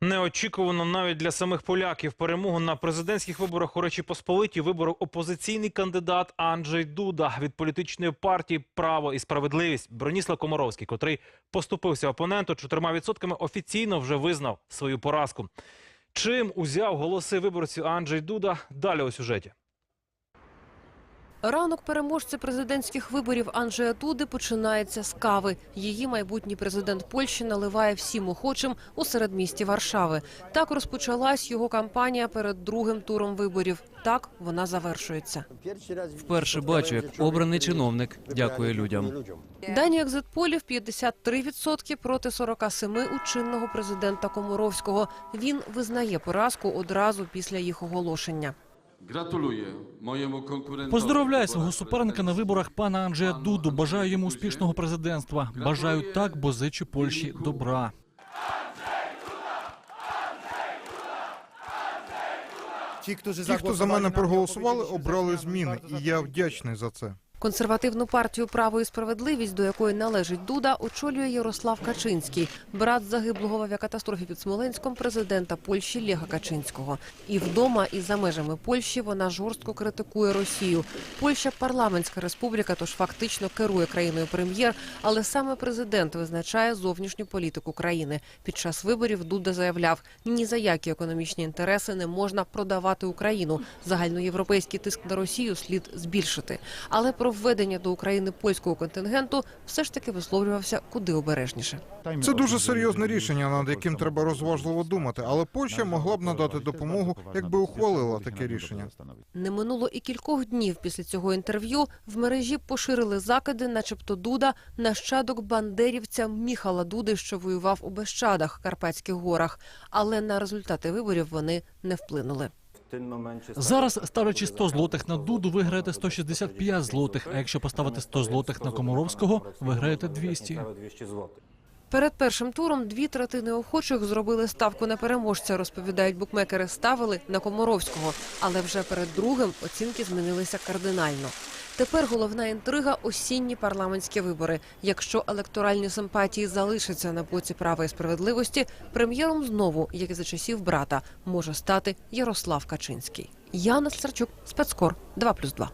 Неочікувано навіть для самих поляків перемогу на президентських виборах у Речі Посполиті виборов опозиційний кандидат Анджей Дуда від політичної партії Право і справедливість Броніслав Комаровський, котрий поступився опоненту чотирма відсотками, офіційно вже визнав свою поразку. Чим узяв голоси виборців Анджей Дуда? Далі у сюжеті. Ранок переможця президентських виборів Анджея Дуди починається з кави. Її майбутній президент Польщі наливає всім охочим у середмісті Варшави. Так розпочалась його кампанія перед другим туром виборів. Так вона завершується. Вперше бачу, як обраний чиновник дякує людям. Дані екзитполів 53% проти 47 у чинного президента Комаровського. Він визнає поразку одразу після їх оголошення. Gratuluję моєму конкуренту. Поздоровляю свого суперника на виборах пана Анджея Дуду. Бажаю йому успішного президентства. Бажаю так, бо зичу Польщі добра. Ті, хто за мене проголосували, обрали зміни, і я вдячний за це. Консервативну партію Право і справедливість, до якої належить Дуда, очолює Ярослав Качинський, брат загиблого в авіакатастрофі під Смоленськом президента Польщі Лега Качинського. І вдома, і за межами Польщі вона жорстко критикує Росію. Польща парламентська республіка, тож фактично керує країною прем'єр, але саме президент визначає зовнішню політику країни. Під час виборів Дуда заявляв, ні за які економічні інтереси не можна продавати Україну. Загальноєвропейський тиск на Росію слід збільшити. Але про введення до України польського контингенту все ж таки висловлювався куди обережніше. Це дуже серйозне рішення, над яким треба розважливо думати. Але Польща могла б надати допомогу, якби ухвалила таке рішення. Не минуло і кількох днів після цього інтерв'ю в мережі поширили закиди, начебто Дуда, нащадок бандерівця Міхала Дуди, що воював у Бещадах, Карпатських горах. Але на результати виборів вони не вплинули. Зараз, ставлячи 100 злотих на Дуду, ви граєте 165 злотих. А якщо поставити 100 злотих на Комаровського, ви граєте 200. Перед першим туром дві третини охочих зробили ставку на переможця. Розповідають букмекери, ставили на Комаровського. Але вже перед другим оцінки змінилися кардинально. Тепер головна інтрига осінні парламентські вибори. Якщо електоральні симпатії залишаться на боці права і справедливості, прем'єром знову, як і за часів брата, може стати Ярослав Качинський. Яна Старчук, спецкор 2+,2.